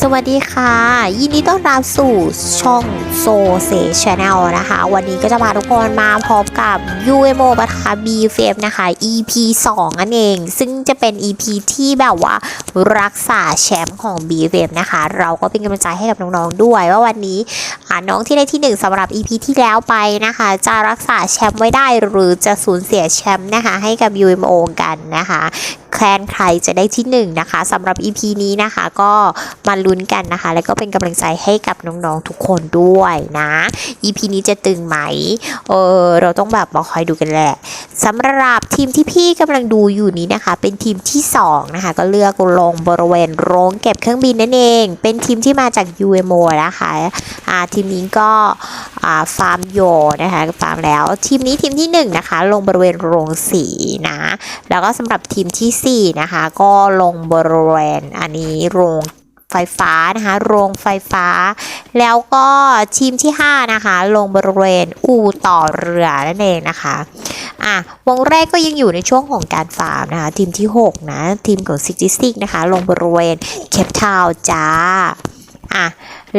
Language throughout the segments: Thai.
สวัสดีค่ะ ยินดีต้อนรับสู่ช่องโซเซชแนลนะคะ วันนี้ก็จะพาทุกคนมาพบกับ UMO ปะทะ b f m นะคะ EP 2 นั่นเอง ซึ่งจะเป็น EP ที่แบบว่ารักษาแชมป์ของ b f m นะคะ เราก็เป็นกำลังใจให้กับน้องๆด้วย ว่าวันนี้น้องที่ได้ที่ 1สำหรับ EP ที่แล้วไปนะคะ จะรักษาแชมป์ไว้ได้หรือจะสูญเสียแชมป์นะคะ ให้กับ UMO กันนะคะ แคลนใครจะได้ที่ 1 นะคะสำหรับ EP นี้นะคะ ก็มาลุ้นกันนะคะ แล้วก็เป็นกำลังใจให้กับน้องๆทุกคนด้วยนะ EP นี้จะตึงไหมเออเราต้องแบบมาคอยดูกันแหละสำหรับทีมที่พี่กำลังดูอยู่นี้นะคะ เป็นทีมที่2นะคะก็เลือกลงบริเวณโรงเก็บเครื่องบินนั่นเอง เป็นทีมที่มาจาก UMO นะคะอ่าทีมนี้ก็อ่าฟาร์มโยนะคะฟาร์มแล้ว ทีมนี้ทีมที่1นะคะลงบริเวณโรงสีนะ แล้วก็สำหรับทีมที่4 นะคะ ก็ลงบริเวณอันนี้โรงไฟฟ้านะคะ โรงไฟฟ้า แล้วก็ทีมที่ 5 นะคะ ลงบริเวณอู่ต่อเรือนั่นเองนะคะอะวงแรกก็ยังอยู่ในช่วงของการฟาร์มนะคะ ทีมที่ 6 นะ ทีมของซิกซิกนะคะ ลงบริเวณเคปทาวจ้าอะ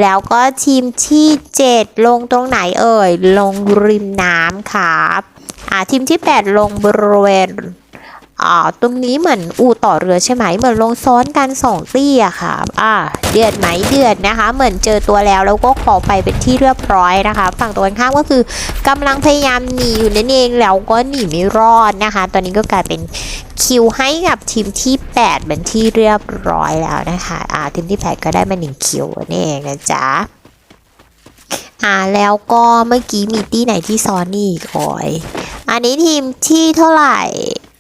แล้วก็ทีมที่ 7 ลงตรงไหนเอ่ย ลงริมน้ำครับอะทีมที่ 8 ลงบริเวณ อ่าตรงนี้เหมือนอู่ต่อเรือใช่ไหมเหมือนลงซ้อนกันสองตี้อะค่ะอ่าเดือดไหมเดือดนะคะ เหมือนเจอตัวแล้วแล้วก็ขอไปเป็นที่เรียบร้อยนะคะ ฝั่งตรงกันข้ามก็คือกำลังพยายามหนีอยู่นั่นเองแล้วก็หนีไม่รอดนะคะ ตอนนี้ก็กลายเป็นคิวให้กับทีมที่ 8 เป็นที่เรียบร้อยแล้วนะคะอ่าทีมที่ 8 ก็ได้มา1คิวนั่เองนะจ๊ะอ่าแล้วก็เมื่อกี้มีตี้ไหนที่ซ้อนนี่อีกโอยอันนี้ทีมที่เท่าไหร่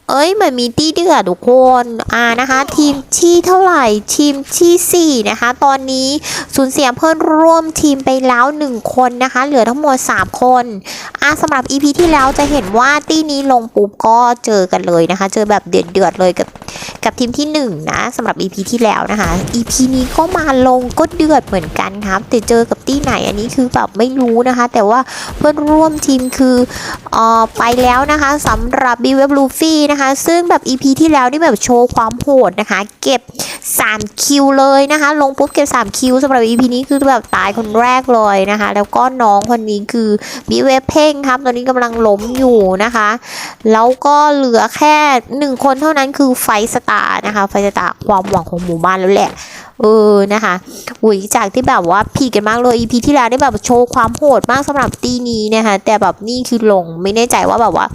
เอ้ยเหมือนมีตี้เดือดทุกคนอ่านะคะ ทีมที่เท่าไหร่ทีมที่ 4 นะคะ ตอนนี้สูญเสียเพื่อนร่วมทีมไปแล้ว 1 คนนะคะ เหลือทั้งหมด 3 คนอ่าสำหรับ EP ที่แล้วจะเห็นว่าตี้นี้ลงปุ๊บก็เจอกันเลยนะคะ เจอแบบเดือดเดือดเลยกับ กับทีมที่1นะสำหรับ EP ที่แล้วนะคะ EP นี้ก็มาลงก็เดือดเหมือนกันครับ แต่เจอกับที่ไหนอันนี้คือแบบไม่รู้นะคะ แต่ว่าเพื่อนร่วมทีมคืออ่อไปแล้วนะคะสำหรับบีเวฟลูฟี่นะคะ ซึ่งแบบ EP ที่แล้วนี่แบบโชว์ความโหดนะคะ เก็บ 3 คิวเลยนะคะ ลงปุ๊บเก็บ 3 คิวสำหรับ EP นี้คือแบบตายคนแรกเลยนะคะ แล้วก็น้องคนนี้คือบีเวเพ่งครับ ตอนนี้กำลังล้มอยู่นะคะ แล้วก็เหลือแค่ 1 คนเท่านั้นคือไฟสตาร์นะคะ ไฟสตาร์ความหวังของหมู่บ้านแล้วแหละ เออนะคะอุ๋ยจากที่แบบว่าผิดกันมากเลย EP ที่แล้วได้แบบโชว์ความโหดมากสำหรับตีนี้นะคะแต่แบบนี่คือลงไม่แน่ใจว่าแบบว่า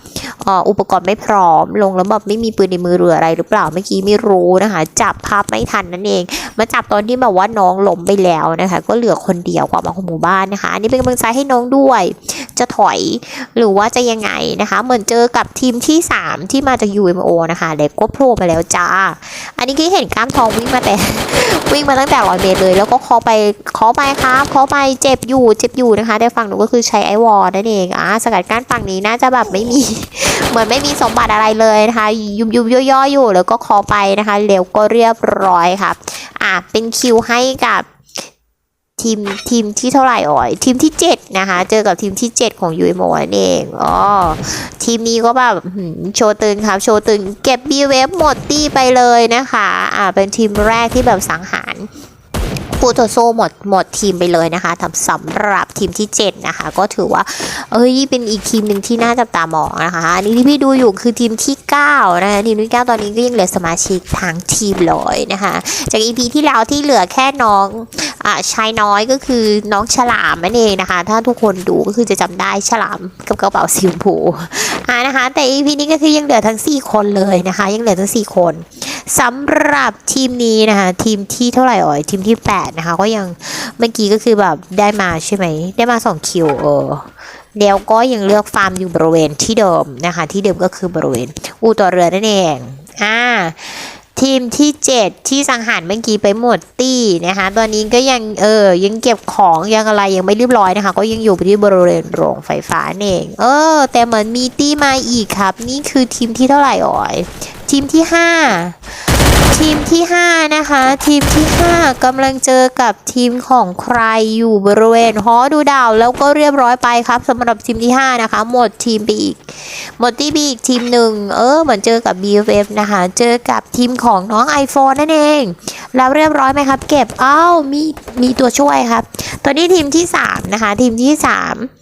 อ,อ,อุปกรณ์ไม่พร้อมลงแล้วแบบไม่มีปืนในมือหรืออะไรหรือเปล่าเมื่อกี้ไม่รู้นะคะ จับภาพไม่ทันนั่นเอง มาจับตอนที่แบบว่าน้องล้มไปแล้วนะคะ ก็เหลือคนเดียวความหวังของหมู่บ้านนะคะอันนี้เป็นกำลังใจให้น้องด้วย จะถอยหรือว่าจะยังไงนะคะ เหมือนเจอกับทีมที่ 3 ที่มาจาก UMO นะคะเด็กก็โผล่มาแล้วจ้า อันนี้คือเห็นกล้ามทองวิ่งมาแต่วิ่งมาตั้งแต่ร้อยเมตรเลย แล้วก็เคอไปเคอไปครับเคอไปเจ็บอยู่เจ็บอยู่นะคะแต่ฝั่งหนูก็คือใช้ไอวอลนั่นเองอะสกัดกั้นฝั่งนี้น่าจะแบบไม่มีเหมือนไม่มีสมบัติอะไรเลยนะคะยุบยุบย่อๆอยู่แล้วก็เคอไปนะคะเร็วก็เรียบร้อยครับอะเป็นคิวให้กับ ทีมทีมที่เท่าไหร่อ่อยทีมที่ 7 นะคะ เจอกับทีมที่ 7 ของ UMO นั่นเองอ๋อทีมนี้ก็แบบโชว์ตึงครับ โชว์ตึงเก็บบีเวฟหมดตี้ไปเลยนะคะอ่าเป็นทีมแรกที่แบบสังหาร ฟูโตโซหมดหมดทีมไปเลยนะคะทำสำหรับทีมที่ 7 นะคะ ก็ถือว่าเอ้ยเป็นอีกทีมหนึ่งที่น่าจับตามองนะคะอันนี้ที่พี่ดูอยู่คือทีมที่ 9 นะคะทีมที่ 9 ตอนนี้ก็ยังเหลือสมาชิกทางทีมเลยนะคะ จาก EP ที่แล้วที่เหลือแค่น้องอ่าชายน้อยก็คือน้องฉลามนั่นเองนะคะ ถ้าทุกคนดูก็คือจะจำได้ฉลามกับกระเป๋าสีชมพูอ่านะคะ แต่ EP นี้ก็คือยังเหลือทั้ง 4 คนเลยนะคะ ยังเหลือทั้ง 4 คน สำหรับทีมนี้นะคะทีมที่เท่าไหร่อ่อยทีมที่ 8 นะคะ ก็ยังเมื่อกี้ก็คือแบบได้มาใช่ไหม ได้มา 2 คิวเออแล้วก็ยังเลือกฟาร์มอยู่บริเวณที่เดิมนะคะ ที่เดิมก็คือบริเวณ อู่ต่อเรือนั่นเองอ่าทีมที่ 7 ที่สังหารเมื่อกี้ไปหมดตี้นะคะตอนนี้ก็ยังเออยังเก็บของยังอะไรยังไม่เรียบร้อยนะคะ ก็ยังอยู่ที่บริเวณโรงไฟฟ้านั่นเองเออ แต่เหมือนมีตี้มาอีกครับ นี่คือทีมที่เท่าไหร่อ่อย ทีมที่ 5 ทีมที่ 5 นะคะ ทีมที่ 5กำลังเจอกับทีมของใครอยู่บริเวณหอดูดาวแล้วก็เรียบร้อยไปครับสำหรับทีมที่ 5 นะคะ หมดทีมไปอีก หมดที่บีอีกทีมหนึ่งเออเหมือนเจอกับ BFF นะคะ เจอกับทีมของน้อง iPhone นั่นเอง แล้วเรียบร้อยไหมครับ เก็บอ้าวมีมีตัวช่วยครับ ตัวนี้ทีมที่ 3 นะคะ ทีมที่3เห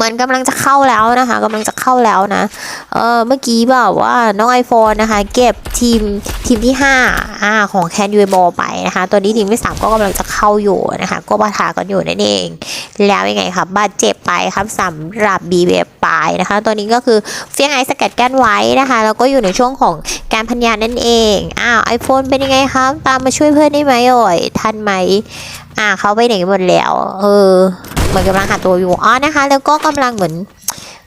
มือนกำลังจะเข้าแล้วนะคะกำลังจะเข้าแล้วนะ เออเมื่อกี้แบบว่าน้อง iPhone นะคะ เก็บทีมทีมที่5อ่าของแคนยูเอโมไปนะคะตัวนี้ทีมที่ 3 ก็กำลังจะเข้าอยู่นะคะ ก็ปะทะกันอยู่นั่นเอง แล้วยังไงครับบาดเจ็บไปครับสำหรับ b ีเบ ไปนะคะ ตัวนี้ก็คือเฟียงไอสกัดกั้นไว้นะคะแล้วก็อยู่ในช่วงของการพันยานั่นเองอ้าว iPhone เป็นยังไงครับตามมาช่วยเพื่อนได้ไหมเอ่ยทันไหมอ่าเขาไปไหนหมดแล้วเออเหมือนกำลังหาตัวอยู่อ๋อนะคะ แล้วก็กำลังเหมือน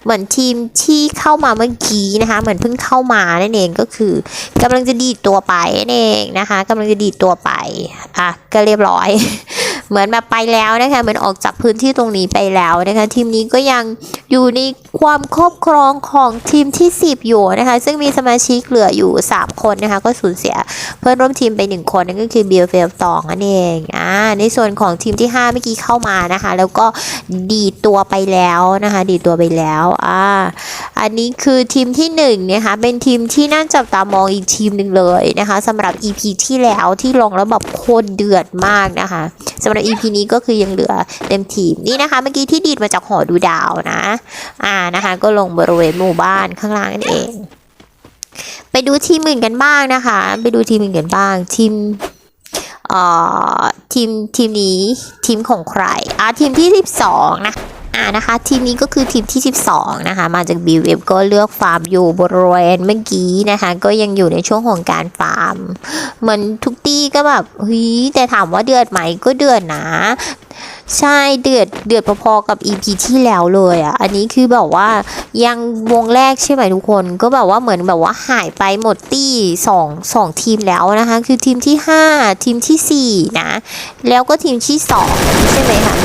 เหมือนทีมที่เข้ามาเมื่อกี้นะคะ เหมือนเพิ่งเข้ามานั่นเองก็คือกำลังจะดีดตัวไปนั่นเองนะคะกำลังจะดีดตัวไปอะก็เรียบร้อย เหมือนแบบไปแล้วนะคะเหมือนออกจากพื้นที่ตรงนี้ไปแล้วนะคะ ทีมนี้ก็ยังอยู่ในความครอบครองของทีมที่ 10 อยู่นะคะ ซึ่งมีสมาชิกเหลืออยู่ 3 คนนะคะ ก็สูญเสียเพื่อนร่วมทีมไป 1 คนนั่นก็คือเบียร์เฟลตองนั่นเองอ่าในส่วนของทีมที่ 5 เมื่อกี้เข้ามานะคะ แล้วก็ดีตัวไปแล้วนะคะ ดีตัวไปแล้วอ่าอันนี้คือทีมที่1นะคะเป็นทีมที่น่าจับตามองอีกทีมหนึ่งเลยนะคะสำหรับ EP ที่แล้วที่ลงแล้วแบบโคตรเดือดมากนะคะ สำหรับ EP นี้ก็คือยังเหลือเต็มทีมนี่นะคะ เมื่อกี้ที่ดีดมาจากหอดูดาวนะ อ่านะคะ ก็ลงบริเวณหมู่บ้านข้างล่างนั่นเอง ไปดูทีมอื่นกันบ้างนะคะ ไปดูทีมอื่นกันบ้างทีมเอ่อทีมทีมนี้ทีมของใครอ่าทีมที่ 12 นะ อ่านะคะทีมนี้ก็คือทีมที่ 12 นะคะ มาจาก b ีเวก็เลือกฟาร์มอยู่บริเวณเมื่อกี้นะคะ ก็ยังอยู่ในช่วงของการฟาร์มเหมือนทุกตีก็แบบเฮ้ยแต่ถามว่าเดือดไหมก็เดือดนะ ใช่เดือดเดือดพอๆกับ EP ที่แล้วเลยอะ อันนี้คือแบบว่ายังวงแรกใช่ไหมทุกคนก็แบบว่าเหมือนแบบว่าหายไปหมดตี้สองสองทีมแล้วนะคะ คือทีมที่ 5 ทีมทีสี่ 4 นะ แล้วก็ทีมที่ 2 ใช่ไหมคะ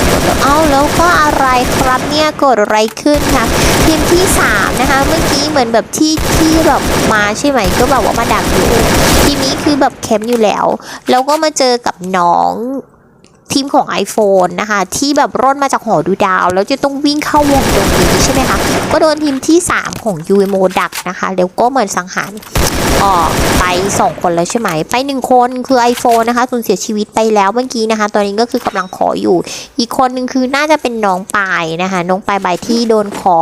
เอ้าแล้วก็อะไรครับเนี่ยเกิดอะไรขึ้นคะทีมที่ 3 นะคะ เมื่อกี้เหมือนแบบที่ที่แบบมาใช่ไหมก็แบบว่ามาดักอยู่ทีมนี้คือแบบแคมป์อยู่แล้ว แล้วก็มาเจอกับน้อง ทีมของ iPhone นะคะ ที่แบบร่นมาจากหอดูดาว แล้วจะต้องวิ่งเข้าวงตรงนี้ใช่ไหมคะก็โดนทีมที่ 3 ของ UMO ดักนะคะแล้วก็เหมือนสังหารออกไป 2 คนแล้วใช่ไหม ไป 1 คนคือ iPhone นะคะสูญเสียชีวิตไปแล้วเมื่อกี้นะคะ ตอนนี้ก็คือกำลังขออยู่ อีกคนหนึ่งคือน่าจะเป็นน้องปายนะคะน้องปายใบที่โดนขอ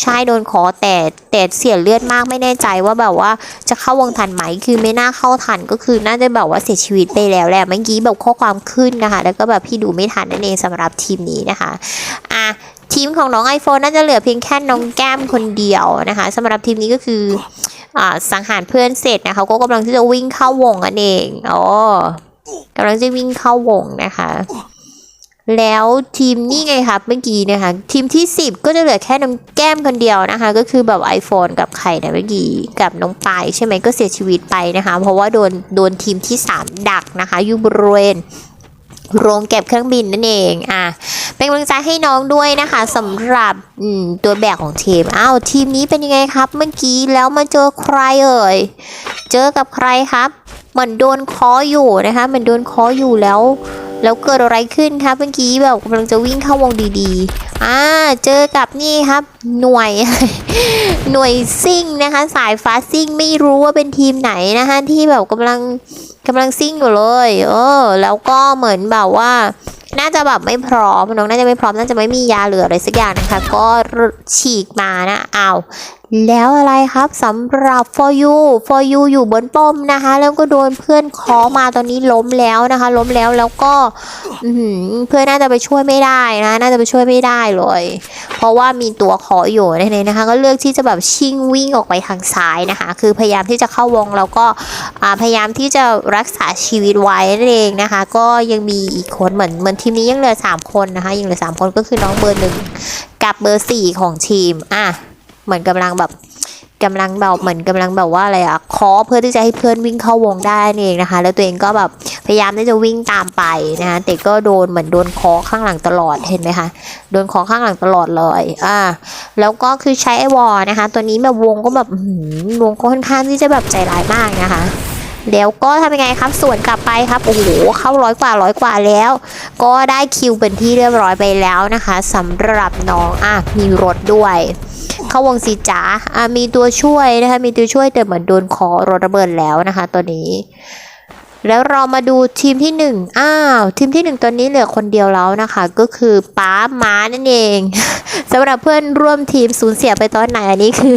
ใช่โดนขอแต่แต่เสียเลือดมากไม่แน่ใจว่าแบบว่าจะเข้าวงทันไหมคือไม่น่าเข้าทันก็คือน่าจะแบบว่าเสียชีวิตไปแล้วแหละเมื่อกี้แบบข้อความขึ้นนะคะแล้วก็แบบพี่ดูไม่ทันนั่นเองสำหรับทีมนี้นะคะอะทีมของน้อง iPhone น่าจะเหลือเพียงแค่น้องแก้มคนเดียวนะคะสำหรับทีมนี้ก็คืออสังหารเพื่อนเสร็จนะคะก็กำลังที่จะวิ่งเข้าวงกันเองอ๋อกำลังจะวิ่งเข้าวงนะคะ แล้วทีมนี่ไงครับเมื่อกี้นะคะ ทีมที่ 10 ก็จะเหลือแค่น้องแก้มคนเดียวนะคะ ก็คือแบบ iPhone กับใครนะเมื่อกี้กับน้องปายใช่ไหมก็เสียชีวิตไปนะคะ เพราะว่าโดนโดนทีมที่ 3 ดักนะคะอยู่บริเวณ โรงเก็บเครื่องบินนั่นเอง อะ เป็นกำลังใจให้น้องด้วยนะคะสำหรับตัวแบกของทีม อ้าว ทีมนี้เป็นยังไงครับ เมื่อกี้แล้วมาเจอใครเอ่ย เจอกับใครครับ เหมือนโดนคออยู่นะคะ เหมือนโดนคออยู่แล้ว แล้วเกิดอะไรขึ้นครับเมื่อกี้แบบกำลังจะวิ่งเข้าวงดีๆ อ่า เจอกับนี่ครับ หน่วย หน่วยซิ่งนะคะ สายฟ้าซิ่งไม่รู้ว่าเป็นทีมไหนนะคะที่แบบกำลัง กำลังซิ่งอยู่เลย เออ แล้วก็เหมือนแบบว่า น่าจะแบบไม่พร้อมน้องน่าจะไม่พร้อมน่าจะไม่มียาเหลืออะไรสักอย่างนะคะ ก็ฉีกมานะเอาแล้วอะไรครับสำหรับ for you for you อยู่บนป้อมนะคะ แล้วก็โดนเพื่อนคอมาตอนนี้ล้มแล้วนะคะ ล้มแล้วแล้วก็เพื่อนน่าจะไปช่วยไม่ได้นะ น่าจะไปช่วยไม่ได้เลย เพราะว่ามีตัวขออยู่ในนี้นะคะ ก็เลือกที่จะแบบชิ่งวิ่งออกไปทางซ้ายนะคะ คือพยายามที่จะเข้าวงแล้วก็พยายามที่จะรักษาชีวิตไว้นั่นเองนะคะ ก็ยังมีอีกคนเหมือนเหมือนทีมนี้ยังเหลือ 3 คนนะคะยังเหลือ 3 คนก็คือน้องเบอร์หนึ่งกับเบอร์สี่ของทีม อะ เหมือนกำลังแบบกำลังแบบเหมือนกำลังแบบว่าอะไรอะเคอเพื่อที่จะให้เพื่อนวิ่งเข้าวงได้นั่เองนะคะ แล้วตัวเองก็แบบพยายามที่จะวิ่งตามไปนะคะแต่ก็โดนเหมือนโดนเคอข้างหลังตลอดเห็นไหมคะโดนเคอข้างหลังตลอดเลยอ่าแล้วก็คือใช้ไอวอนะคะ ตัวนี้แบบวงก็แบบวงก็ค่อนข้างที่จะแบบใจร้ายมากนะคะ แล้วก็ทำยังไงครับส่วนกลับไปครับโอ้โหเข้าร้อยกว่าร้อยกว่าแล้ว ก็ได้คิวเป็นที่เรียบร้อยไปแล้วนะคะสำหรับน้องอะมีรถด้วยเข้าวงสีจ๋าอะมีตัวช่วยนะคะมีตัวช่วยแต่เหมือนโดนคอรถระเบิดแล้วนะคะตัวนี้ แล้วเรามาดูทีมที่หนึ่งอ้าว ทีมที่หนึ่งตัวนี้เหลือคนเดียวแล้วนะคะ ก็คือป้าม้านั่นเองสำหรับเพื่อนร่วมทีมสูญเสียไปตอนไหนอันนี้คือ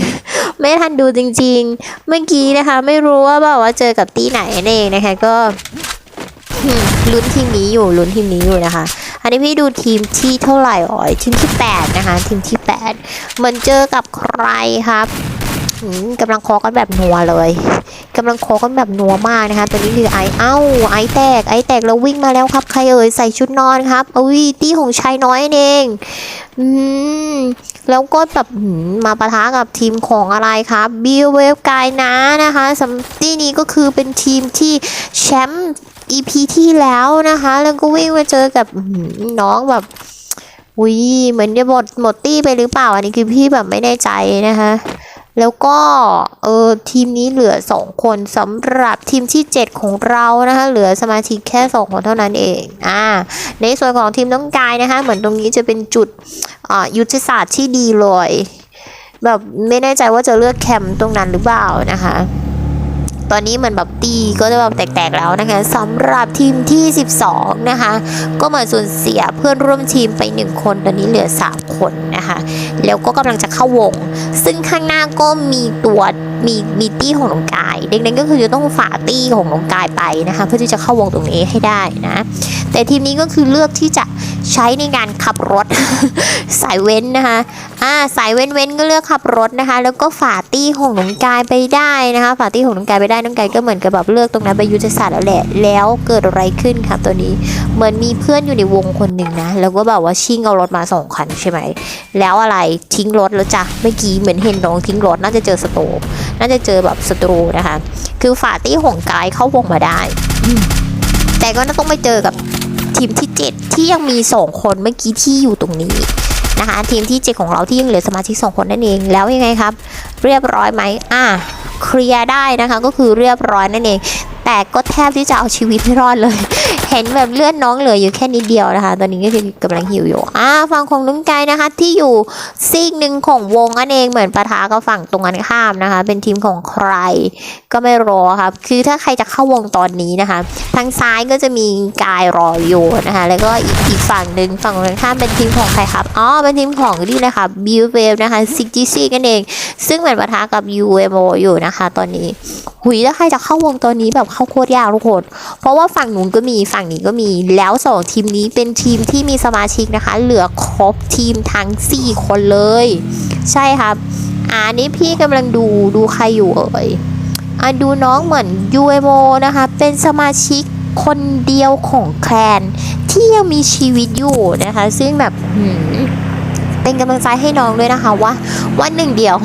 ไม่ทันดูจริง ๆ เมื่อกี้นะคะ ไม่รู้ว่าแบบว่าเจอกับตีไหนนั่นเองนะคะก็ลุ้นทีมนี้อยู่ลุ้นทีมนี้อยู่นะคะ อันนี้พี่ดูทีมที่เท่าไหร่อ๋อยทีมที่ 8 นะคะ ทีมที่ 8 เหมือนเจอกับใครครับ กำลังคอกันแบบนัวเลยกำลังคอกันแบบนัวมากนะคะตัวนี้คือไอเอ้าไอแตกไอแตกแล้ววิ่งมาแล้วครับ ใครเอ่ยใส่ชุดนอนครับอุ้ยตี้ของชายน้อยเองอืมแล้วก็แบบมาปะทะกับทีมของอะไรครับบิวเวฟกายนะนะคะสำที่นี้ก็คือเป็นทีมที่แชมป์ EP ที่แล้วนะคะ แล้วก็วิ่งมาเจอกับน้องแบบอุ้ยเหมือนจะหมดหมดตี้ไปหรือเปล่า อันนี้คือพี่แบบไม่แน่ใจนะคะ แล้วก็เออทีมนี้เหลือสองคนสำหรับทีมที่ 7 ของเรานะคะ เหลือสมาชิกแค่สองคนเท่านั้นเองอ่าในส่วนของทีมน้องกายนะคะ เหมือนตรงนี้จะเป็นจุดอ่ายุทธศาสตร์ที่ดีเลย แบบไม่แน่ใจว่าจะเลือกแคมป์ตรงนั้นหรือเปล่านะคะ ตอนนี้เหมือนแบบตีก็จะแบบแตกๆแล้วนะคะสำหรับทีมที่ 12 นะคะ ก็มือนสูญเสียเพื่อนร่วมทีมไป 1 คนตอนนี้เหลือ 3 คนนะคะ แล้วก็กำลังจะเข้าวง ซึ่งข้างหน้าก็มีตัวมีมีตี้ของน้องกายดังนั้นก็คือจะต้องฝ่าตี้ของน้องกายไปนะคะ เพื่อที่จะเข้าวงตรงนี้ให้ได้นะ แต่ทีมนี้ก็คือเลือกที่จะ ใช้ในการขับรถ สายเว้นนะคะอ่าสายเว้นเว้นก็เลือกขับรถนะคะ แล้วก็ฝาตี้ของน้องกายไปได้นะคะฝาตี้ของน้องกายไปได้น้องกายก็เหมือนกับแบบเลือกตรงนั้นไปยุทธศาสตร์แล้วแหละแล้วเกิดอะไรขึ้นครับตัวนี้เหมือนมีเพื่อนอยู่ในวงคนหนึ่งนะแล้วก็แบบว่าชิ่งเอารถมาสองคันใช่ไหมแล้วอะไรทิ้งรถแล้วจ้ะเมื่อกี้เหมือนเห็นน้องทิ้งรถน่าจะเจอสโตรน่าจะเจอแบบศัตรูนะคะ คือฝาตี้ของกายเข้าวงมาได้ แต่ก็ต้องไปเจอกับ ทีมที่ 7 ที่ยังมีสองคนเมื่อกี้ที่อยู่ตรงนี้นะคะ ทีมที่ 7 ของเราที่ยังเหลือสมาชิก 2 คนนั่นเองแล้วยังไงครับ เรียบร้อยไหมอะเคลียร์ได้นะคะก็คือเรียบร้อยนั่นเอง แต่ก็แทบที่จะเอาชีวิตไม่รอดเลย เห็นแบบเลือดน้องเหลืออยู่แค่นิดเดียวนะคะ ตอนนี้ก็คือกำลังหิวอยู่อ่าฝั่งของนุ้งไกนะคะ ที่อยู่ซีกหนึ่งของวงนั่นเองเหมือนปะทะกับฝั่งตรงกันข้ามนะคะ เป็นทีมของใครก็ไม่รอครับ คือถ้าใครจะเข้าวงตอนนี้นะคะ ทางซ้ายก็จะมีกายรออยู่นะคะ แล้วก็อีกอีกฝั่งหนึ่งฝั่งตรงข้ามเป็นทีมของใครครับอ๋อเป็นทีมของนี่เลยค่ะบิวเวฟนะคะซิกจีซีกันเอง ซึ่งเหมือนปะทะกับ UMO อยู่นะคะ ตอนนี้ หุยแล้วใครจะเข้าวงตอนนี้แบบเข้าโคตรยากทุกคน เพราะว่าฝั่งหนู้นก็มีฝั่งนี้ก็มีแล้วสองทีมนี้เป็นทีมที่มีสมาชิกนะคะ เหลือครบทีมทั้ง 4 คนเลย ใช่ครับอ่านี่พี่กำลังดูดูใครอยู่เอ่ยอะดูน้องเหมือน UMO นะคะ เป็นสมาชิกคนเดียวของแคลนที่ยังมีชีวิตอยู่นะคะ ซึ่งแบบหืม เป็นกำลังใจให้น้องด้วยนะคะว่าว่าหนึ่งเดียว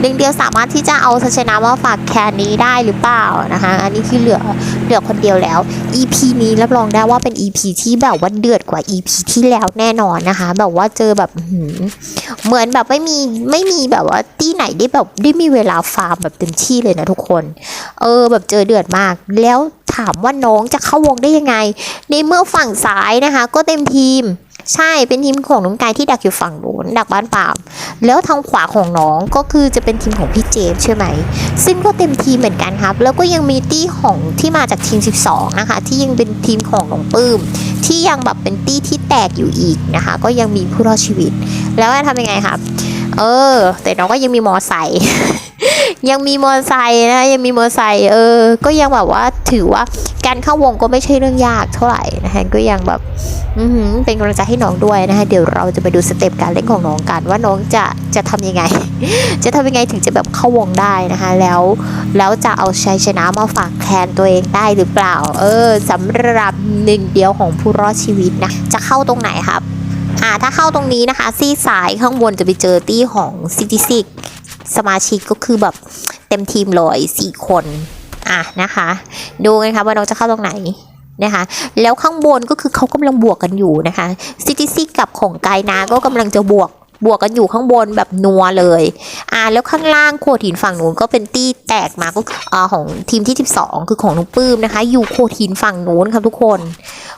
หนึ่งเดียวสามารถที่จะเอาชัยชนะมาฝากแคนนี้ได้หรือเปล่านะคะ อันนี้คือเหลือเหลือคนเดียวแล้ว EP นี้รับรองได้ว่าเป็น EP ที่แบบว่าเดือดกว่า EP ที่แล้วแน่นอนนะคะ แบบว่าเจอแบบเหมือนแบบไม่มีไม่มีแบบว่าที่ไหนได้แบบได้มีเวลาฟาร์มแบบเต็มที่เลยนะทุกคน เออ แบบเจอเดือดมาก แล้วถามว่าน้องจะเข้าวงได้ยังไง ในเมื่อฝั่งซ้ายนะคะ ก็เต็มทีม ใช่เป็นทีมของน้องกายที่ดักอยู่ฝั่งนู้นดักบ้านปามแล้วทางขวาของน้องก็คือจะเป็นทีมของพี่เจมใช่ไหม ซึ่งก็เต็มทีมเหมือนกันครับ แล้วก็ยังมีตี้ของที่มาจากทีม 12 นะคะ ที่ยังเป็นทีมของน้องปื้ม ที่ยังแบบเป็นตี้ที่แตกอยู่อีกนะคะ ก็ยังมีผู้รอดชีวิต แล้วจะทำยังไงครับ เออ แต่น้องก็ยังมีมอไซค์ยังมีมอไซค์นะยังมีมอไซค์เออ ก็ยังแบบว่าถือว่าการเข้าวงก็ไม่ใช่เรื่องยากเท่าไหร่นะคะก็ยังแบบอืเป็นกำลังใจให้น้องด้วยนะคะเดี๋ยวเราจะไปดูสเต็ปการเล่นของน้องกันว่าน้องจะจะทำยังไง จะทำยังไงถึงจะแบบเข้าวงได้นะคะแล้วแล้วจะเอาชัยชนะมาฝากแทนตัวเองได้หรือเปล่า เออสำหรับหนึ่งเดียวของผู้รอดชีวิตนะจะเข้าตรงไหนครับ อ่าถ้าเข้าตรงนี้นะคะ ซีกซ้ายข้างบนจะไปเจอตี้ของซิตี้ซิกสมาชิกก็คือแบบเต็มทีมเลยสี่คน อะนะคะ ดูกันค่ะว่าน้องจะเข้าตรงไหนนะคะ แล้วข้างบนก็คือเขากำลังบวกกันอยู่นะคะซิตี้ซิกกับของกายนาก็กำลังจะบวกบวกกันอยู่ข้างบนแบบนัวเลย อ่า แล้วข้างล่างโขดหินฝั่งนู้นก็เป็นตี้แตกมาก็อ่าของทีมที่ 12 คือของน้องปื้มนะคะ อยู่โขดหินฝั่งนู้นครับทุกคน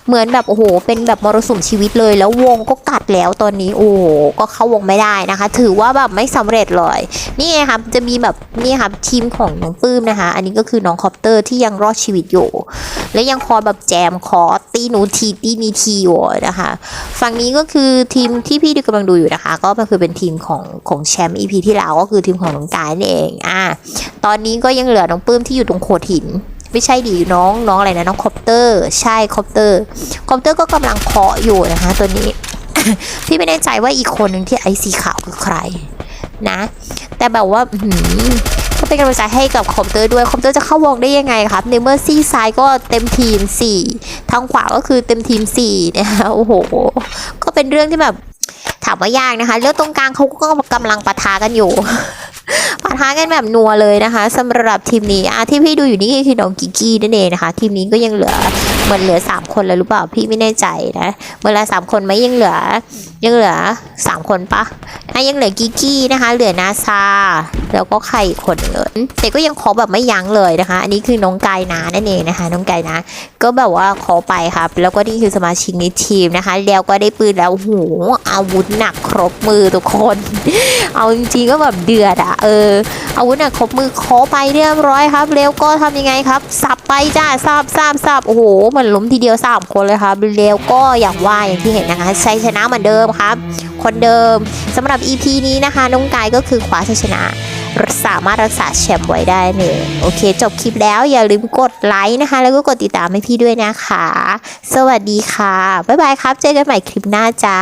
เหมือนแบบโอ้โห เป็นแบบมรสุมชีวิตเลย แล้ววงก็กัดแล้วตอนนี้โอ้โหก็เข้าวงไม่ได้นะคะ ถือว่าแบบไม่สำเร็จเลยนี่ไงครับจะมีแบบนี่ครับทีมของน้องปื้มนะคะ อันนี้ก็คือน้องคอปเตอร์ที่ยังรอดชีวิตอยู่ และยังคอยแบบแจมคอตีหนูทีตีนีทีอยู่นะคะฝั่งนี้ก็คือทีมที่พี่ดูกำลังดูอยู่นะคะ ก็คือเป็นทีมของของแชมป์ EP ที่แล้วก็คือทีมของน้องกายนั่นเองอ่าตอนนี้ก็ยังเหลือน้องปื้มที่อยู่ตรงโขดหิน ไม่ใช่ดีน้องน้องอะไรนะน้องคอปเตอร์ ใช่คอปเตอร์คอปเตอร์ก็กำลังเคาะอยู่นะคะตัวนี้ พี่ไม่แน่ใจว่าอีกคนหนึ่งที่ไอซีขาวคือใครนะ แต่แบบว่าก็เป็นกำลังใจให้กับคอปเตอร์ด้วยคอปเตอร์จะเข้าวงได้ยังไงครับ ในเมื่อซี่ซ้ายก็เต็มทีม 4 ทางขวาก็คือเต็มทีม4นะคะโอ้โห ก็เป็นเรื่องที่แบบ ถามว่ายากนะคะแล้วตรงกลางเขาก็กำลังปะทะกันอยู่ ปะทะกันแบบนัวเลยนะคะสำหรับทีมนี้อะที่พี่ดูอยู่นี่คือน้องกิกกี้นั่นเองนะคะ ทีมนี้ก็ยังเหลือ เหมือนเหลือ 3 คนแล้วหรือเปล่าพี่ไม่แน่ใจนะเวลาสามคนไหมยังเหลือ ยังเหลือ 3 คนปะอะยังเหลือกิกกี้นะคะ เหลือนาซาแล้วก็ใครอีกคนหนึ่งเอ่ยแต่ก็ยังขอแบบไม่ยั้งเลยนะคะ อันนี้คือน้องกายนานั่นเองนะคะ น้องกายนาก็แบบว่าขอไปครับ แล้วก็นี่คือสมาชิกในทีมนะคะ แล้วก็ได้ปืนแล้วโอ้โหอาวุธหนักครบมือทุกคน เอาจริงๆก็แบบเดือดอะเอออาวุธหนักครบมือขอไปเรียบร้อยครับ แล้วก็ทำยังไงครับ สับไปจ้าสับสับสับโอ้โหมันล้มทีเดียวสามคนเลยครับแล้วก็อย่างว่าอย่างที่เห็นนะคะชัยชนะเหมือนเดิมครับ คนเดิมสำหรับ EP นี้นะคะน้องกายก็คือคว้าชัยชนะสามารถรักษาแชมป์ไว้ได้เนี่ยโอเค จบคลิปแล้วอย่าลืมกดไลค์นะคะ แล้วก็กดติดตามให้พี่ด้วยนะคะ สวัสดีค่ะ บ๊ายบายครับ เจอกันใหม่คลิปหน้าจ้า